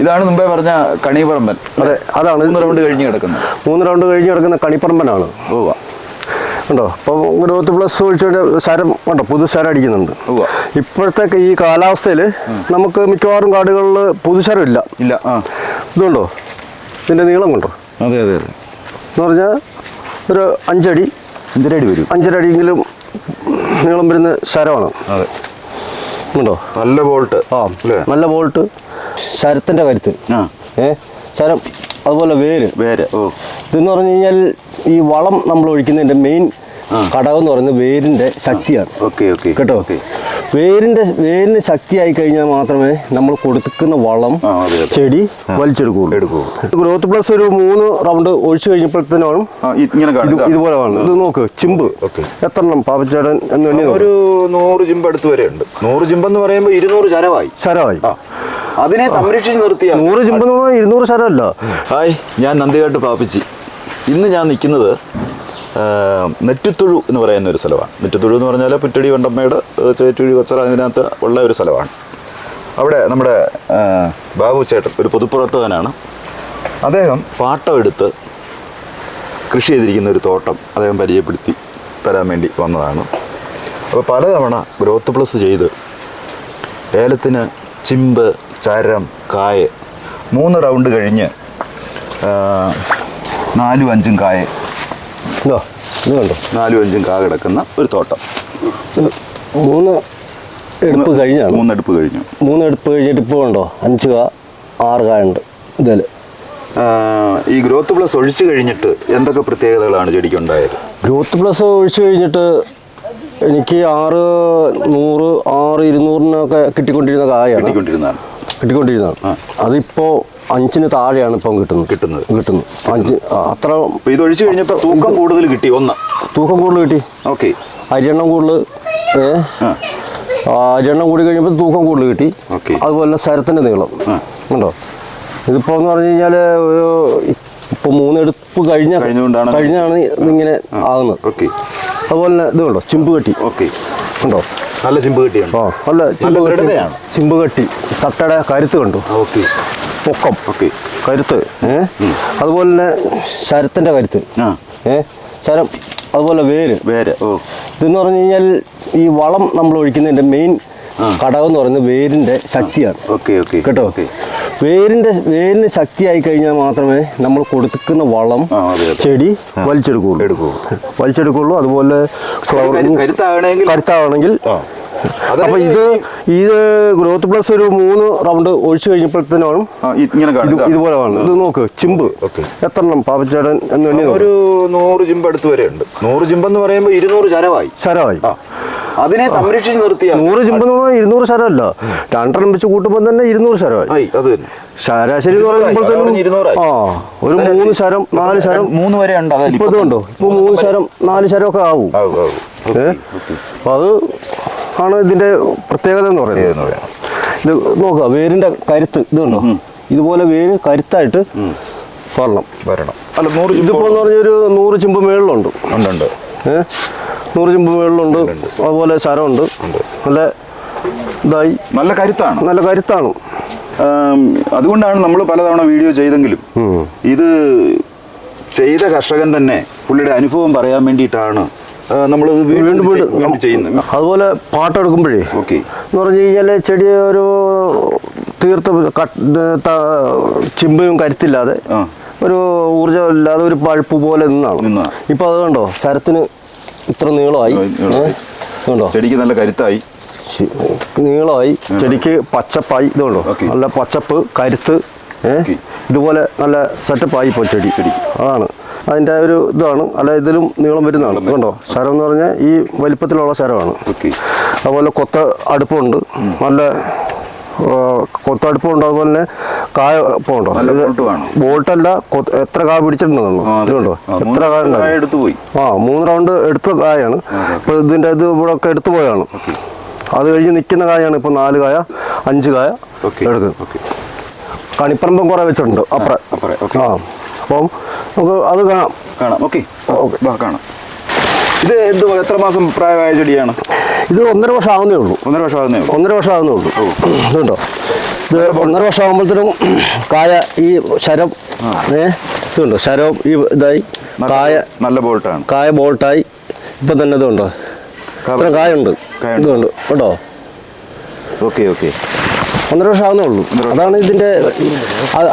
ഇതാണ് മുമ്പേ പറഞ്ഞ കണിപറമ്പൻ. അതെ അതാണ്. മൂന്ന് റൗണ്ട് കഴിഞ്ഞ് കിടക്കുന്നത്. മൂന്ന് റൗണ്ട് കഴിഞ്ഞ് കിടക്കുന്ന കണിപ്പറമ്പനാണ് ഉവ്വ. ഉണ്ടോ? അപ്പോൾ ഗ്രോത്ത് പ്ലസ് ഒഴിച്ചുകൊണ്ട് ശരം കണ്ടോ പുതു ശരം അടിക്കുന്നുണ്ട്. ഇപ്പോഴത്തെ ഈ കാലാവസ്ഥയിൽ നമുക്ക് മിക്കവാറും കാടുകളിൽ പുതുശരം ഇല്ല. ഇല്ല ആ. ഇതുണ്ടോ? ഇതിന്റെ നീളം കൊണ്ടോ അതെ അതെ അതെ. എന്ന് പറഞ്ഞാൽ ഒരു അഞ്ചടി. അഞ്ചര അടി വരും. അഞ്ചര അടിയെങ്കിലും നീളം വരുന്ന ശരമാണ്. അതെ. ഉണ്ടോ? നല്ല ബോൾട്ട് ആ നല്ല ബോൾട്ട്. ശരത്തിന്റെ കരുത്ത്. ഏ? ശരം അതുപോലെ വേര്. വേര് ഓ. ഇതെന്ന് പറഞ്ഞു കഴിഞ്ഞാൽ ഈ വളം നമ്മൾ ഒഴിക്കുന്നതിന്റെ മെയിൻ ഘടകം എന്ന് പറയുന്നത് വേരിന്റെ ശക്തിയാണ്. ഓക്കെ ഓക്കെ കേട്ടോ? ഓക്കെ. വേരിന്റെ വേരിന് ശക്തിയായി കഴിഞ്ഞാൽ മാത്രമേ നമ്മൾ കൊടുക്കുന്ന വളം ചെടി എടുക്കൂ ഗ്രോത്ത് പ്ലസ് ഒരു മൂന്ന് റൗണ്ട് ഒഴിച്ചു കഴിഞ്ഞപ്പോഴത്തേനും ഇതുപോലെ ഇത് നോക്ക് ചിമ്പ്. എത്ര എണ്ണം? പാപ്പച്ചേടൻ എന്ന് ഒരു നൂറ് ചിമ്പ് അടുത്ത് വരെ ഉണ്ട് നൂറ് എന്ന് പറയുമ്പോൾ ഇരുന്നൂറ് ചരവായി. ആ. അതിനെ സംരക്ഷിച്ചു നിർത്തിയ നൂറ് ചിമ്പ് എന്ന് പറഞ്ഞാൽ ഇരുന്നൂറ് ശരമല്ല. ഹായ് ഞാൻ നന്ദികാട്ട് പാപ്പിച്ചി. ഇന്ന് ഞാൻ നിൽക്കുന്നത് നെറ്റിത്തുഴു എന്ന് പറയുന്ന ഒരു സ്ഥലമാണ്. നെറ്റിത്തുഴു എന്ന് പറഞ്ഞാൽ പുറ്റടി വണ്ടമ്മയുടെ ചേറ്റുഴി കൊച്ചറ അതിനകത്ത് ഉള്ള ഒരു സ്ഥലമാണ്. അവിടെ നമ്മുടെ ബാബു ചേട്ടൻ ഒരു പൊതുപ്രവർത്തകനാണ്. അദ്ദേഹം പാട്ടം എടുത്ത് കൃഷി ചെയ്തിരിക്കുന്ന ഒരു തോട്ടം അദ്ദേഹം പരിചയപ്പെടുത്തി തരാൻ വേണ്ടി വന്നതാണ്. അപ്പോൾ പലതവണ ഗ്രോത്ത് പ്ലസ് ചെയ്ത് ഏലത്തിന് ചിമ്പ് ചരം കായ. മൂന്ന് റൗണ്ട് കഴിഞ്ഞ് നാലും അഞ്ചും കായ. ഇതോ ഇത് കണ്ടോ? നാലും അഞ്ചും കാ കിടക്കുന്ന ഒരു തോട്ടം. മൂന്ന് എടുപ്പ് കഴിഞ്ഞാണ്. മൂന്നെടുപ്പ് കഴിഞ്ഞു. മൂന്നെടുപ്പ് കഴിഞ്ഞിട്ട് ഇപ്പോൾ ഉണ്ടോ അഞ്ച് കാ ആറ് കായ ഉണ്ട് ഇതിൽ. ഈ ഗ്രോത്ത് പ്ലസ് ഒഴിച്ചു കഴിഞ്ഞിട്ട് എന്തൊക്കെ പ്രത്യേകതകളാണ് ചെടിക്ക് ഉണ്ടായത് ഗ്രോത്ത് പ്ലസ് ഒഴിച്ചു കഴിഞ്ഞിട്ട് എനിക്ക് ആറ് നൂറ് ആറ് ഇരുന്നൂറിനൊക്കെ കിട്ടിക്കൊണ്ടിരുന്ന കായാണ്. കിട്ടിക്കൊണ്ടിരുന്നതാണ്. കിട്ടിക്കൊണ്ടിരുന്നതാണ്. അതിപ്പോ അതിപ്പോൾ അഞ്ചിന് താഴെയാണ് ഇപ്പം കിട്ടുന്നത്. കിട്ടുന്നത്. കിട്ടുന്നു അഞ്ച് അത്ര ഇത് ഒഴിച്ചു കഴിഞ്ഞപ്പോൾ തൂക്കം കൂടുതൽ കിട്ടി ഒന്ന്. തൂക്കം കൂടുതൽ കിട്ടി. ഓക്കെ. അരിയെണ്ണം കൂടുതൽ ഏ? അരിയെണ്ണം കൂടി കഴിഞ്ഞപ്പോൾ തൂക്കം കൂടുതൽ കിട്ടി. അതുപോലെ സരത്തിന്റെ നീളം. ഉണ്ടോ ഇതിപ്പോൾ എന്ന് പറഞ്ഞു കഴിഞ്ഞാൽ ഇപ്പോൾ മൂന്നെടുപ്പ് കഴിഞ്ഞ കഴിഞ്ഞാണ് ഇങ്ങനെ ആകുന്നത് അതുപോലെ തന്നെ ഇത് കണ്ടോ? ചിമ്പ് കെട്ടി. ഓക്കെ. ഉണ്ടോ നല്ല ചിമ്പ് കിട്ടിയാണ്. ആ നല്ല ചിമ്പ് കെട്ടി. ദൃഢതയാണ്. ചിമ്പ് കെട്ടി. തട്ടയുടെ കരുത്ത് കണ്ടു. ഓക്കെ. പൊക്കം. ഓക്കെ. കരുത്ത്. ഏ? അതുപോലെ തന്നെ ശരത്തിന്റെ കരുത്ത്. ആ. ഏ? ശരം അതുപോലെ വേര്. വേര് ഓ. ഇതെന്ന് പറഞ്ഞു കഴിഞ്ഞാൽ ഈ വളം നമ്മൾ ഒഴിക്കുന്നതിന്റെ മെയിൻ ഘടകം എന്ന് പറയുന്നത് വേരിന്റെ ശക്തിയാണ്. ഓക്കെ ഓക്കെ കേട്ടോ? ഓക്കെ. വേരിന്റെ വേരിന് ശക്തിയായി കഴിഞ്ഞാൽ മാത്രമേ നമ്മൾ കൊടുക്കുന്ന വളം ആ, അതെ, അതെ. ചെടി വലിച്ചെടുക്കുകയുള്ളൂ. എടുക്കൂ വലിച്ചെടുക്കുകയുള്ളൂ. അതുപോലെ കരുത്താവണമെങ്കിൽ ആ. അപ്പോൾ ഇത് ഇത് ഗ്രോത്ത് പ്ലസ് ഒരു മൂന്ന് റൗണ്ട് ഒഴിച്ചു കഴിഞ്ഞപ്പോഴത്തേനാണ് ഇതുപോലെ ഇത് നോക്ക് ചിമ്പ്. എത്ര എണ്ണം പാപ്പച്ചേടൻ എന്ന് തന്നെ ഒരു നൂറ് ചിമ്പ് അടുത്ത് വരെ ഉണ്ട്. നൂറ് എന്ന് പറയുമ്പോൾ ഇരുന്നൂറ് ചരവായി. ചരവായി. അതിനെ സംരക്ഷിച്ച് നിർത്തിയ നൂറ് ചിമ്പ് എന്ന് പറഞ്ഞാൽ ഇരുന്നൂറ് ശരമല്ല രണ്ടെണ്ണം വെച്ച് കൂട്ടുമ്പോൾ തന്നെ ഇരുന്നൂറ് ശരമായി അത് തന്നെ. ശരാശരി എന്ന് പറയുമ്പോഴത്തേനും. ആ ഒരു മൂന്ന് ശരം നാല് ശരം മൂന്ന് വരെ ഉണ്ട് ഇപ്പൊ ഇതുണ്ടോ ഇപ്പൊ മൂന്ന് ശരം നാല് ശരം ഒക്കെ ആവും. അപ്പൊ അത് ആണ് ഇതിന്റെ പ്രത്യേകത എന്ന് പറയുന്നത്. ഇത് നോക്കുക വേരിന്റെ കരുത്ത് ഇത് കണ്ടോ? ഇതുപോലെ വേര് കരുത്തായിട്ട് വരണം. വരണം. അല്ല നൂറ് ഇതിപ്പോ പറഞ്ഞൊരു നൂറ് ചിമ്പ് മേളിലുണ്ട്. ഉണ്ട് ഏഹ് നൂറ് ചിമ്പ് മേളിലുണ്ട്. അതുപോലെ ശരമുണ്ട്. നല്ല ഇതായി. നല്ല കരുത്താണ്. നല്ല കരുത്താണ്. അതുകൊണ്ടാണ് നമ്മൾ പലതവണ വീഡിയോ ചെയ്തെങ്കിലും. ഇത് ചെയ്ത കർഷകൻ തന്നെ പുള്ളിയുടെ അനുഭവം പറയാൻ വേണ്ടിയിട്ടാണ് നമ്മളിത് വീണ്ടും വീണ്ടും ചെയ്യുന്നത് അതുപോലെ പാട്ടെടുക്കുമ്പോഴേ ഓക്കെ. എന്ന് പറഞ്ഞു കഴിഞ്ഞാൽ ചെടി ഒരു തീർത്ത ചിമ്പയും കരുത്തില്ലാതെ ഒരു ഊർജമില്ലാതെ ഒരു പഴുപ്പ് പോലെ നിന്നാണ്. ഇപ്പൊ അത് കണ്ടോ? ശരത്തിന് ഇത്ര നീളമായി? ഇതുണ്ടോ ചെടിക്ക് നല്ല കരുത്തായി. നീളമായി. ചെടിക്ക് പച്ചപ്പായി. ഇതുണ്ടോ നല്ല പച്ചപ്പ് കരുത്ത് ഏഹ് ഇതുപോലെ നല്ല സെറ്റപ്പായി ഇപ്പോൾ ചെടി. ചെടി. അതാണ്. അതിന്റെ ഒരു ഇതാണ്. അല്ല ഇതിലും നീളം വരുന്നതാണ്. കണ്ടോ? ശരം എന്ന് പറഞ്ഞാൽ ഈ വലിപ്പത്തിലുള്ള ശരമാണ്. അതുപോലെ കൊത്ത അടുപ്പുണ്ട്. നല്ല കൊത്തടുപ്പം കൊത്ത അടുപ്പുണ്ട്. അതുപോലെ തന്നെ കായ പോണ്ടോ. ബോൾട്ടല്ല എത്ര കായ പിടിച്ചിട്ടുണ്ടോ എത്ര കായ എടുത്തു പോയി. ആ മൂന്ന് റൗണ്ട് എടുത്ത കായാണ്. ഇപ്പോൾ ഇതിന്റെ ഇത് ഇവിടെ ഒക്കെ എടുത്തു പോയാണ്. അത് കഴിഞ്ഞ് നിൽക്കുന്ന കായാണ് ഇപ്പോൾ നാല് കായ അഞ്ച് കായ എടുക്കുന്നത്. കണിപ്പറമ്പും കുറേ വെച്ചിട്ടുണ്ട്. അപ്പുറം. ആ അപ്പം നമുക്ക് അത് കാണാം. കാണാം. ഓക്കെ. ഓക്കെ. വാ കാണാം. ഇത് എന്ത് എത്ര മാസം പ്രായമായ ചെടിയാണ്? ഇത് ഒന്നര വർഷം ആവുന്നേ ഉള്ളൂ. ഒന്നര വർഷം ആകുന്നേ ഉള്ളൂ. ഒന്നര വർഷം ആകുന്നേ ഉള്ളൂ ഇതുണ്ടോ? ഇത് ഒന്നര വർഷം ആകുമ്പോഴത്തേനും കായ ഈ ശരം ഏ ഇതുണ്ടോ? ശരം ഈ ഇതായി കായ നല്ല ബോൾട്ടാണ്. കായ ബോൾട്ടായി. ഇപ്പം തന്നെ ഇതുണ്ടോ? ഇത്ര കായുണ്ട്. ഇതുണ്ട്. കേട്ടോ ഓക്കെ ഓക്കെ. ഒന്നര വർഷം ആകുന്നേ ഉള്ളൂ അതാണ് ഇതിന്റെ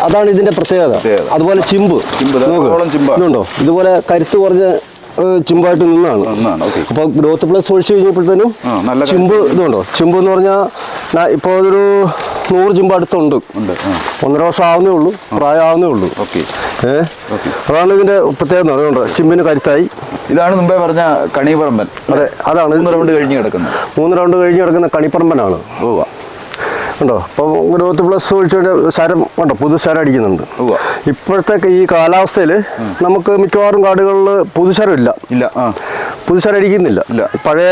അതാണ് ഇതിന്റെ പ്രത്യേകത. അതുപോലെ ചിമ്പ്. ഇതുണ്ടോ? ഇതുപോലെ കരുത്ത് കുറഞ്ഞ ചിമ്പായിട്ട് നിന്നാണ്. അപ്പൊ അപ്പോൾ ഗ്രോത്ത് പ്ലസ് ഒഴിച്ച് കഴിഞ്ഞപ്പോഴത്തേനും ചിമ്പ് ഇതുണ്ടോ? ചിമ്പ് എന്ന് പറഞ്ഞാൽ ഇപ്പോൾ ഒരു നൂറ് ചിമ്പ് അടുത്തുണ്ട്. ഒന്നര വർഷം ആവുന്നേ ഉള്ളൂ. പ്രായം ആവുന്നേ ഉള്ളൂ. ഏഹ് അതാണ് ഇതിന്റെ പ്രത്യേകത എന്ന് പറയുന്നത് ചിമ്പിന് കരുത്തായി. ഇതാണ് മുമ്പേ പറഞ്ഞ കണിപറമ്പൻ. അതെ അതാണ്. മൂന്ന് റൗണ്ട് കഴിഞ്ഞ് കിടക്കുന്നത്. മൂന്ന് റൗണ്ട് കഴിഞ്ഞ് കിടക്കുന്ന കണിപ്പറമ്പനാണ് ഉവ്വ. ഉണ്ടോ? അപ്പോൾ ഗ്രോത്ത് പ്ലസ് ഒഴിച്ചിട്ട് ശരം ഉണ്ടോ? പുതു ശരം അടിക്കുന്നുണ്ട്. ഇപ്പോഴത്തെ ഈ കാലാവസ്ഥയിൽ നമുക്ക് മിക്കവാറും കാടുകളിൽ പുതുശരം ഇല്ല. ഇല്ല പുതുശരം അടിക്കുന്നില്ല. ഇല്ല. പഴയ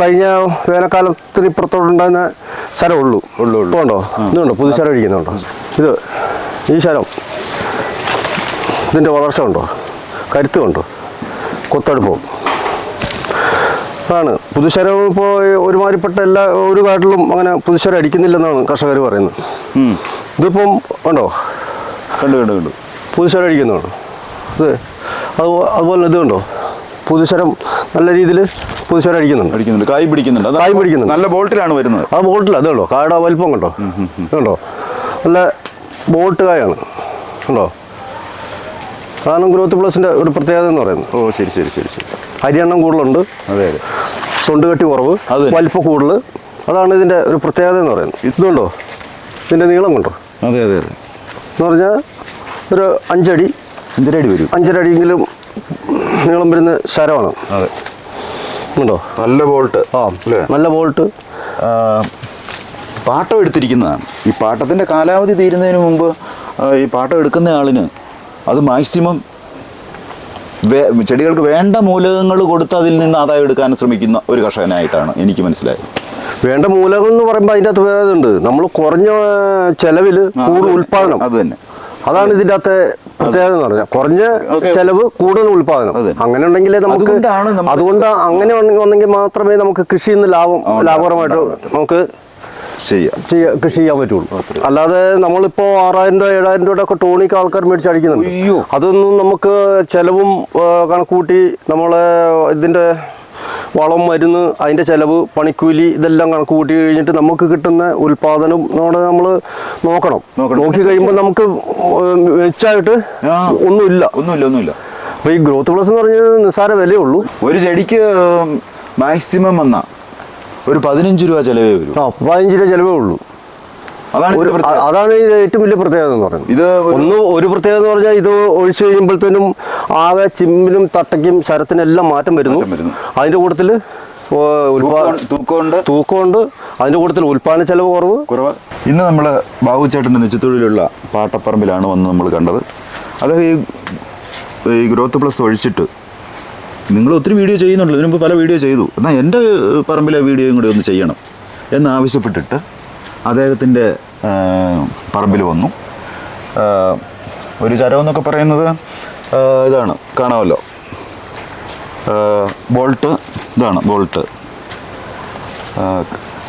കഴിഞ്ഞ വേനൽക്കാലത്തിന് ഇപ്പുറത്തോട്ടുണ്ടായിരുന്ന ശരം ഉള്ളൂ. ഉള്ളൂ, ഉണ്ടോ? ഇതുണ്ടോ? പുതുശരം അടിക്കുന്നുണ്ടോ? ഇത് ഈ ശരം ഇതിന്റെ വളർച്ച ഉണ്ടോ? കരുത്തുണ്ടോ കൊത്തടുപ്പം. ആണ്. പുതുശരം ഇപ്പോൾ ഒരുമാതിരിപ്പെട്ട എല്ലാ ഒരു കാട്ടിലും അങ്ങനെ പുതുശരം അടിക്കുന്നില്ലെന്നാണ് കർഷകർ പറയുന്നത്. ഇതിപ്പം ഉണ്ടോ കണ്ടു കണ്ടു കണ്ടു. പുതുശരം അടിക്കുന്നുണ്ട് ഇത് അതുപോ- അതുപോലെ ഇത് കണ്ടോ? പുതുശരം നല്ല രീതിയിൽ പുതുശരം അടിക്കുന്നുണ്ട്. അടിക്കുന്നുണ്ട്. കായ് പിടിക്കുന്നുണ്ട്. കായ് പിടിക്കുന്നുണ്ട്. നല്ല ബോട്ടിലാണ് വരുന്നത്. ആ ബോട്ടിൽ അത് കണ്ടോ? കായുടെ വലിപ്പം കണ്ടോ? കണ്ടോ? നല്ല ബോട്ട് കായാണ്. കണ്ടോ? കാരണം ഗ്രോത്ത് പ്ലസിന്റെ ഒരു പ്രത്യേകത എന്ന് പറയുന്നത്. ഓ ശരി ശരി ശരി ശരി. അരിയെണ്ണം കൂടുതലുണ്ട്. അതെ അതെ. തൊണ്ട് കെട്ടി കുറവ് അത് വലിപ്പ കൂടുതൽ അതാണ് ഇതിന്റെ ഒരു പ്രത്യേകത എന്ന് പറയുന്നത്. ഇതുണ്ടോ? ഇതിന്റെ നീളം കൊണ്ടോ? അതെ അതെ അതെ. എന്ന് പറഞ്ഞാൽ ഒരു അഞ്ചടി. അഞ്ചര അടി വരും. അഞ്ചര അടിയെങ്കിലും നീളം വരുന്ന ശരമാണ്. അതെ. ഉണ്ടോ നല്ല ബോൾട്ട്. ആ നല്ല ബോൾട്ട്. പാട്ടം എടുത്തിരിക്കുന്നതാണ്. ഈ പാട്ടത്തിന്റെ കാലാവധി തീരുന്നതിന് മുമ്പ് ഈ പാട്ടം എടുക്കുന്ന ആളിന് അത് മാക്സിമം ചെടികൾക്ക് വേണ്ട മൂലകങ്ങൾ കൊടുത്ത് അതിൽ നിന്ന് ആദായം എടുക്കാൻ ശ്രമിക്കുന്ന ഒരു കർഷകനായിട്ടാണ് എനിക്ക് മനസ്സിലായത്. വേണ്ട മൂലകം എന്ന് പറയുമ്പോൾ അതിന്റെ അകത്ത് വേറെ ഉണ്ട് നമ്മൾ കുറഞ്ഞ ചെലവിൽ കൂടുതൽ അത് ഉൽപാദനം അത് തന്നെ. അതാണ് ഇതിന്റെ അകത്തെ പ്രത്യേകത എന്ന് പറഞ്ഞാൽ. കുറഞ്ഞ. ചെലവ് കൂടുതൽ ഉൽപാദനം അങ്ങനെ ഉണ്ടെങ്കിലേ നമുക്ക് നമുക്ക് അതുകൊണ്ട് അങ്ങനെ ഉണ്ടെങ്കിൽ മാത്രമേ നമുക്ക് കൃഷിയിൽ നിന്ന് ലാഭം ലാഭകരമായിട്ട് നമുക്ക് ചെയ്യാം. കൃഷി ചെയ്യാൻ പറ്റുള്ളൂ. അല്ലാതെ നമ്മളിപ്പോൾ ആറായിരം രൂപ ഏഴായിരം രൂപയുടെ ഒക്കെ ടോണിക്ക് ആൾക്കാർ മേടിച്ച് അടിക്കുന്നുണ്ട്. അതൊന്നും നമുക്ക് ചെലവും കണക്കൂട്ടി നമ്മളെ ഇതിന്റെ വളം മരുന്ന് അതിന്റെ ചെലവ് പണിക്കൂലി ഇതെല്ലാം കണക്ക് കൂട്ടി കഴിഞ്ഞിട്ട് നമുക്ക് കിട്ടുന്ന ഉൽപാദനം നമ്മുടെ നമ്മൾ നോക്കണം. നോക്കി കഴിയുമ്പോൾ നമുക്ക് മെച്ചായിട്ട്. ഒന്നുമില്ല. ഒന്നുമില്ല ഒന്നുമില്ല. അപ്പോൾ ഈ ഗ്രോത്ത് പ്ലസ് എന്ന് പറഞ്ഞത് നിസ്സാര വിലയുള്ളൂ ഒരു ചെടിക്ക് മാക്സിമം വന്ന ഒരു പതിനഞ്ച് രൂപ ചിലവേ വരും. ആ പതിനഞ്ച് രൂപ ചിലവേ ഉള്ളൂ. അതാണ് ഒരു ഇതിന്റെ ഏറ്റവും വലിയ പ്രത്യേകത എന്ന് പറയുന്നത്. ഇത് ഒന്ന് ഒരു പ്രത്യേകത എന്ന് പറഞ്ഞാൽ ഇത് ഒഴിച്ചു കഴിയുമ്പോഴത്തേനും ആകെ ചിമ്മിനും തട്ടയ്ക്കും ശരത്തിനെല്ലാം മാറ്റം വരുന്നു. മാറ്റം വരുന്നു. അതിന്റെ കൂട്ടത്തിൽ തൂക്കമുണ്ട് തൂക്കമുണ്ട്. അതിന്റെ കൂട്ടത്തിൽ ഉൽപാദന ചെലവ് കുറവ്. കുറവ്. ഇന്ന് നമ്മൾ ബാബുചേട്ടന്റെ നിജത്തൊഴിലുള്ള പാട്ടപ്പറമ്പിലാണ് വന്ന് നമ്മൾ കണ്ടത്. അതായത് ഈ ഗ്രോത്ത് പ്ലസ് ഒഴിച്ചിട്ട് നിങ്ങൾ ഒത്തിരി വീഡിയോ ചെയ്യുന്നുണ്ട് ഇതിനു മുമ്പ് പല വീഡിയോ ചെയ്തു. എന്നാൽ എന്റെ പറമ്പിലെ വീഡിയോയും കൂടി ഒന്ന് ചെയ്യണം. എന്ന് ആവശ്യപ്പെട്ടിട്ട് അദ്ദേഹത്തിന്റെ പറമ്പിൽ വന്നു. ഒരു ചരം എന്നൊക്കെ പറയുന്നത് ഇതാണ്. കാണാമല്ലോ. ബോൾട്ട്. ഇതാണ് ബോൾട്ട്.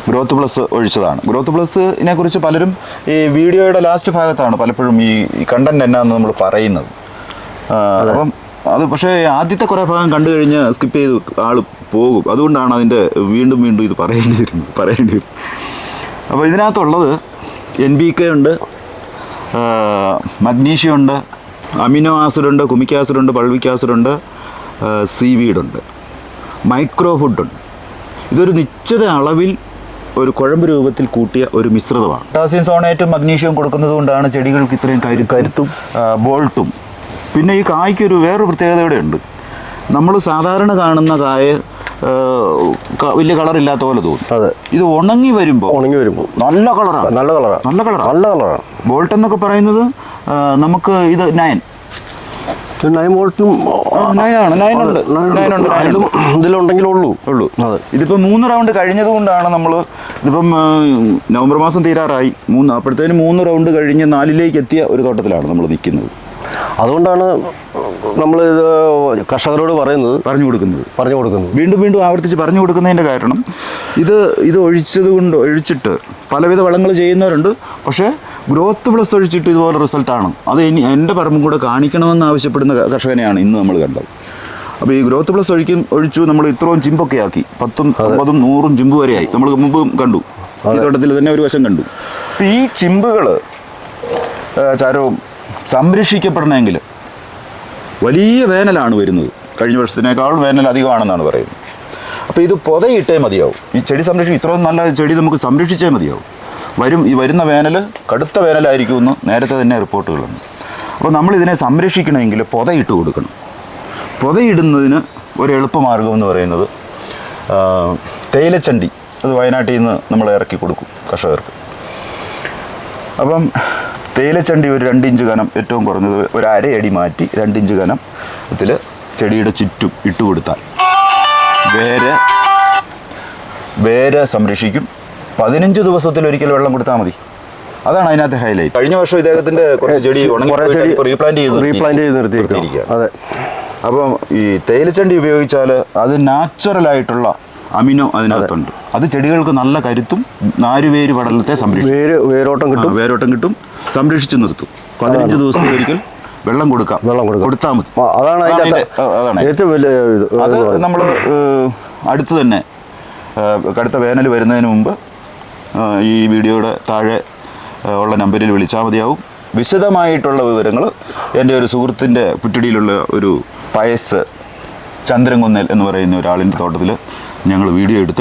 ഗ്രോത്ത് പ്ലസ് ഒഴിച്ചതാണ്. ഗ്രോത്ത് പ്ലസ് കുറിച്ച് പലരും ഈ വീഡിയോയുടെ ലാസ്റ്റ് ഭാഗത്താണ് പലപ്പോഴും ഈ കണ്ടന്റ് എന്നാന്ന് നമ്മൾ പറയുന്നത്. അപ്പം അത് പക്ഷേ ആദ്യത്തെ കുറേ ഭാഗം കണ്ടു കഴിഞ്ഞ് സ്കിപ്പ് ചെയ്ത് ആൾ പോകും. അതുകൊണ്ടാണ് അതിന്റെ വീണ്ടും വീണ്ടും ഇത് പറയേണ്ടി വരുന്നത് പറയേണ്ടി വരും. അപ്പോൾ ഇതിനകത്തുള്ളത് എൻ ബി കെ ഉണ്ട് മഗ്നീഷ്യം ഉണ്ട് അമിനോ ആസിഡ് ഉണ്ട് കുമിക് ആസിഡ് ഉണ്ട് പൾവിക് ആസിഡ് ഉണ്ട് സീ വീഡുണ്ട് മൈക്രോ ഫുഡുണ്ട് ഇതൊരു നിശ്ചിത അളവിൽ ഒരു കുഴമ്പ് രൂപത്തിൽ കൂട്ടിയ ഒരു മിശ്രിതമാണ്. പൊട്ടാസ്യം സോണേറ്റും മഗ്നീഷ്യവും കൊടുക്കുന്നത് കൊണ്ടാണ് ചെടികൾക്ക് ഇത്രയും കരു കരുത്തും ബോൾട്ടും പിന്നെ ഈ കായ്ക്ക് ഒരു വേറൊരു പ്രത്യേകത ഇവിടെ ഉണ്ട് നമ്മൾ സാധാരണ കാണുന്ന കായ വലിയ കളർ ഇല്ലാത്ത പോലെ തോന്നും. അതെ. ഇത് ഉണങ്ങി വരുമ്പോൾ ഉണങ്ങി വരുമ്പോൾ നല്ല കളറാണ് നല്ല കളറാണ് നല്ല കളറാണ് നല്ല കളറാണ് ബോൾട്ട് എന്നൊക്കെ പറയുന്നത് നമുക്ക് ഇത് നയൻ. നയൻ വോൾട്ടും നയനാണ് ഇതിലുണ്ടെങ്കിലേ ഉള്ളൂ. ഉള്ളൂ. അതെ. ഇതിപ്പോൾ മൂന്ന് റൗണ്ട് കഴിഞ്ഞത് കൊണ്ടാണ് നമ്മൾ ഇതിപ്പം നവംബർ മാസം തീരാറായി. മൂന്ന് അപ്പോഴത്തേനും മൂന്ന് റൗണ്ട് കഴിഞ്ഞ് നാലിലേക്ക് എത്തിയ ഒരു തോട്ടത്തിലാണ് നമ്മൾ നിൽക്കുന്നത് അതുകൊണ്ടാണ് നമ്മൾ ഇത് കർഷകരോട് പറയുന്നത്. പറഞ്ഞു കൊടുക്കുന്നത്. പറഞ്ഞു കൊടുക്കുന്നത്. വീണ്ടും വീണ്ടും ആവർത്തിച്ച് പറഞ്ഞു കൊടുക്കുന്നതിന്റെ കാരണം ഇത് ഇത് ഒഴിച്ചത് കൊണ്ട് ഒഴിച്ചിട്ട് പലവിധ വളങ്ങൾ ചെയ്യുന്നവരുണ്ട്. പക്ഷേ ഗ്രോത്ത് പ്ലസ് ഒഴിച്ചിട്ട് ഇതുപോലെ റിസൾട്ടാണ് അത് ഇനി എന്റെ പറമ്പും കൂടെ കാണിക്കണമെന്ന് ആവശ്യപ്പെടുന്ന കർഷകനെയാണ് ഇന്ന് നമ്മൾ കണ്ടത്. അപ്പോൾ ഈ ഗ്രോത്ത് പ്ലസ് ഒഴിക്കും ഒഴിച്ചു നമ്മൾ ഇത്രയും ചിമ്പൊക്കെ ആക്കി. പത്തും അമ്പതും നൂറും ചിമ്പ് വരെയായി നമ്മൾ മുമ്പ് കണ്ടു. ഈ തോട്ടത്തിൽ തന്നെ ഒരു വശം കണ്ടു. ഈ ചിമ്പുകൾ ചാരവും സംരക്ഷിക്കപ്പെടണമെങ്കിൽ വലിയ വേനലാണ് വരുന്നത്. കഴിഞ്ഞ വർഷത്തിനേക്കാൾ വേനൽ അധികമാണെന്നാണ് പറയുന്നത്. അപ്പോൾ ഇത് പൊതയിട്ടേ മതിയാവും. ഈ ചെടി സംരക്ഷിക്കും ഇത്രയും നല്ല ചെടി നമുക്ക് സംരക്ഷിച്ചേ മതിയാവും. വരും ഈ വരുന്ന വേനൽ കടുത്ത വേനലായിരിക്കുമെന്ന് നേരത്തെ തന്നെ റിപ്പോർട്ടുകളുണ്ട്. അപ്പോൾ നമ്മൾ ഇതിനെ സംരക്ഷിക്കണമെങ്കിൽ പൊതയിട്ട് കൊടുക്കണം. പൊതയിടുന്നതിന് ഒരു എളുപ്പമാർഗം എന്ന് പറയുന്നത് തേയിലച്ചണ്ടി അത് വയനാട്ടിൽ നിന്ന് നമ്മൾ ഇറക്കി കൊടുക്കും കർഷകർക്ക്. അപ്പം തേയിലച്ചണ്ടി ഒരു രണ്ട് ഇഞ്ച് കനം ഏറ്റവും കുറഞ്ഞത് ഒരു അരയടി മാറ്റി രണ്ട് ഇഞ്ച് കനം ഇതിൽ ചെടിയുടെ ചുറ്റും ഇട്ട് കൊടുത്താൽ. വേര് വേര് സംരക്ഷിക്കും. പതിനഞ്ച് ദിവസത്തിൽ ഒരിക്കൽ വെള്ളം കൊടുത്താൽ മതി. അതാണ് അതിനകത്ത് ഹൈലൈറ്റ് കഴിഞ്ഞ വർഷം ഇദ്ദേഹത്തിന്റെ കുറച്ച് ചെടി റീപ്ലാന്റ് ചെയ്ത് റീപ്ലാന്റ് ചെയ്ത് നിർത്തിയിരിക്കുകയാണ്. അതെ. അപ്പം ഈ തേയിലച്ചണ്ടി ഉപയോഗിച്ചാൽ അത് നാച്ചുറൽ ആയിട്ടുള്ള അമിനോ അതിനകത്തുണ്ട്. അത്. ചെടികൾക്ക് നല്ല കരുത്തും നാരുവേര് പടലത്തെ സംരക്ഷിക്കും. വേര് വേരോട്ടം കിട്ടും. വേരോട്ടം കിട്ടും. സംരക്ഷിച്ചു നിർത്തും. പതിനഞ്ച് ദിവസത്തിൽ ഒരിക്കൽ വെള്ളം കൊടുക്കാം. വെള്ളം കൊടുക്കാം. കൊടുത്താൽ മതി. അതാണ് അതിന്റെ അതാണ് ഏറ്റവും വലിയ ഇത് അത് നമ്മൾ അടുത്ത് തന്നെ കടുത്ത വേനൽ വരുന്നതിന് മുമ്പ് ഈ വീഡിയോയുടെ താഴെ ഉള്ള നമ്പറിൽ വിളിച്ചാൽ മതിയാവും. വിശദമായിട്ടുള്ള വിവരങ്ങൾ എന്റെ ഒരു സുഹൃത്തിന്റെ പുറ്റടിയിലുള്ള ഒരു പയസ് ചന്ദ്രൻകുന്നൽ എന്ന് പറയുന്ന ഒരാളിന്റെ തോട്ടത്തിൽ ഞങ്ങൾ വീഡിയോ എടുത്ത്